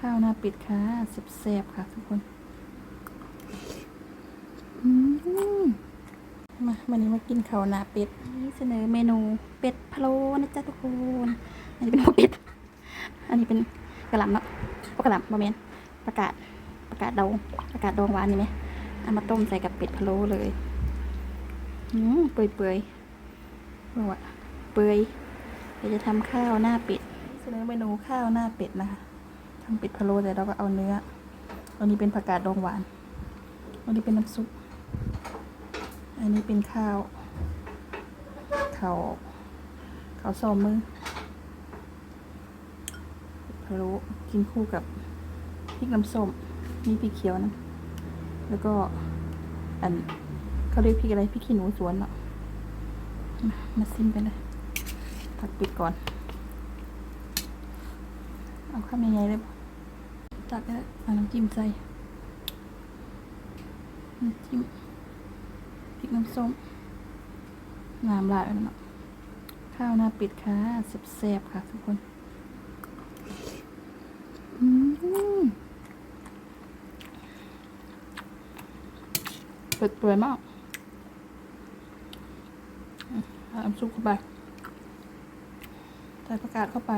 ข้าวหน้าป็ดค่ะแซ่บๆค่ะทุกคนมาวันนี้มากินข้าวหน้าเป็ดนี่เสนอเมนูเป็ดพะโล้นะจ๊ะทุกคนอันนี้เป็นหัวเป็ด อันนี้เป็นกระหล่ำเนาะพวกกระหล่ำบะเมนประกาศประกาศดองประกาศดองหวานนี่ไหมเอามาต้มใส่กับเป็ดพะโล้เลยอืมเปื่อยเปื่อยๆบอกว่าเปื่อยเดี๋ยวจะทำข้าวหน้าเป็ดเสนอเมนูข้าวหน้าเป็ดนะคะ เป็ดพะโล้แต่เราก็เอาเนื้อ อันนี้เป็นผักกาดดองหวาน อันนี้เป็นน้ำซุป อันนี้เป็นข้าวข้าวข้าวซอมมือพะโล้กินคู่กับพริกน้ำส้มมีพริกเขียวนะ แล้วก็อันเขาเรียกพริกอะไรพริกขี้หนูสวนเนาะมาซิมไปเลยผักปิดก่อน เอาข้าวยังไงเลยบ่ ตักแล้วเอาน้ำจิ้มใส่น้ำจิ้มพริกน้ำส้มน้ำลายแล้วเนาะข้าวหน้าปิดค่ะแซ่บๆค่ะทุกคนอืมเปิดเปื่อยมากอืมเอาน้ำซุปเข้าไปใส่ผักกาดเข้าไป